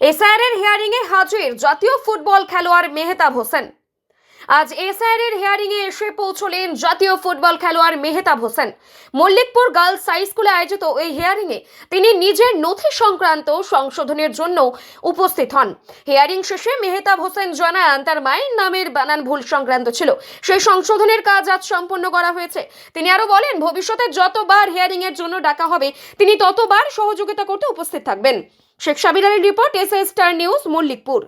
SIR hearing এ হাজির জাতীয় football খেলোয়াড় মেহতাব হোসেন। আজ এসআইআর এর হিয়ারিং এ এসে পৌঁছলেন জাতীয় ফুটবল খেলোয়াড় মেহতাব হোসেন। মল্লিকপুর গার্লস হাই স্কুলে আয়োজিত এই হিয়ারিং এ তিনি নিজের নথি সংক্রান্ত সংশোধনের জন্য উপস্থিত হন। হিয়ারিং শেষে মেহতাব হোসেন জানান, তার মায়ের নামের বানান ভুল সংক্রান্ত ছিল। সেই সংশোধনের কাজ আজ সম্পন্ন করা হয়েছে। তিনি আরও বলেন, ভবিষ্যতে যতবার হিয়ারিং এর জন্য ডাকা হবে, তিনি ততবার সহযোগিতা করতে উপস্থিত থাকবেন। Sheikh Sabir report S S star news Mallickpur.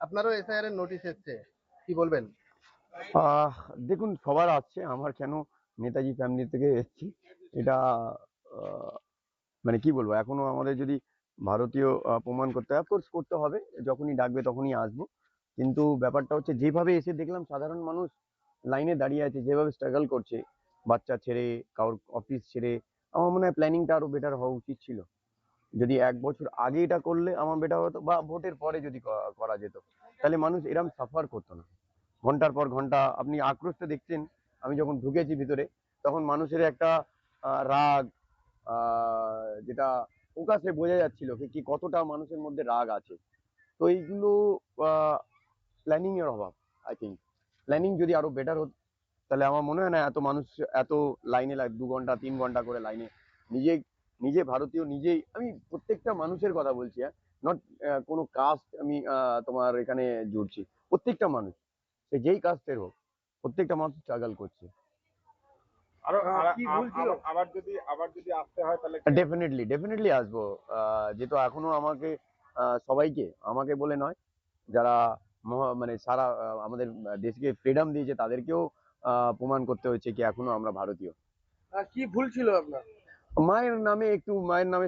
আপনারও এসআইআর এর নোটিশ এসছে কি বলবেন? আহ দেখুন সবার আসছে আমার কেন নেতাজি ফ্যামিলি থেকে এসেছি? এটা মানে কি বলব এখনও আমাদের যদি ভারতীয় প্রমাণ করতে হয় কোর্স করতে হবে, যখনই ডাকবে তখনই আসব। কিন্তু ব্যাপারটা হচ্ছে, যেভাবে এসে দেখলাম সাধারণ মানুষ লাইনে দাঁড়িয়ে আছে, যেভাবে স্ট্রাগল করছে, বাচ্চা ছেড়ে, কারোর অফিস ছেড়ে, আমার মনে হয় প্ল্যানিংটা আরও বেটার হওয়া উচিত ছিল। যদি এক বছর আগে এটা করলে আমার বেটার হতো, বা ভোটের পরে যদি করা যেত। তাহলে মানুষ এরম সাফার করতো না। ঘণ্টার পর ঘণ্টা, আপনি আক্রোশটা দেখছেন, আমি যখন ঢুকেছি ভিতরে, তখন মানুষের একটা রাগ যেটা প্রকাশে বোঝা যাচ্ছিল কি কতটা মানুষের মধ্যে রাগ আছে। তো এইগুলো প্ল্যানিং এর অভাব আই থিঙ্ক প্ল্যানিং যদি আরও বেটার হতো, তাহলে আমার মনে হয় না এত মানুষ এত লাইনে দু ঘণ্টা, তিন ঘণ্টা করে লাইনে নিজে নিজে ভারতীয় নিজেই, আমি প্রত্যেকটা মানুষের কথা বলছি হ্যাঁ? নট কোনো কাস্ট আমি তোমার এখানে জুড়ছি। প্রত্যেকটা মানুষ, সে যেই কাস্টের হোক, প্রত্যেকটা মানুষ স্ট্রাগল করছে। আবার- কি ভুল ছিল? আবার- যদি আবার যদি আসতে হয় তাহলে ডেফিনেটলি ডেফিনেটলি আসব। যেহেতু এখনও আমাকে সবাইকে আমাকে বলে নয় যারা মানে সারা আমাদের দেশকে ফ্রিডম দিয়েছে তাদেরকেও আহ, প্রমাণ করতে হচ্ছে কি এখনও আমরা ভারতীয়। কি ভুল ছিল আপনার? মায়ের নামে একটু মায়ের নামে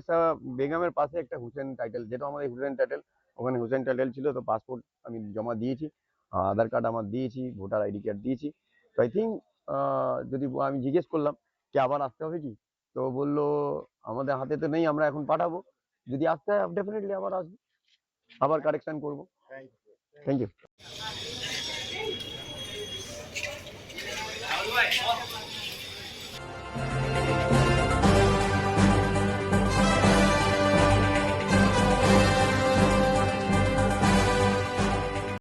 বেগমের পাশে একটা হুসেন টাইটেল যেটা আমাদের হুসেন টাইটেল ওখানে হুসেন টাইটেল ছিল তো পাসপোর্ট আমি জমা দিয়েছি আধার কার্ড আমার দিয়েছি ভোটার আইডি কার্ড দিয়েছি। তো আই থিঙ্ক যদি আমি জিজ্ঞেস করলাম কি আবার আসতে হবে কি? তো বলল আমাদের হাতে তো নেই আমরা এখন পাঠাবো। যদি আসতে হয় ডেফিনেটলি আবার আসব। আবার কারেকশন করব। Thank you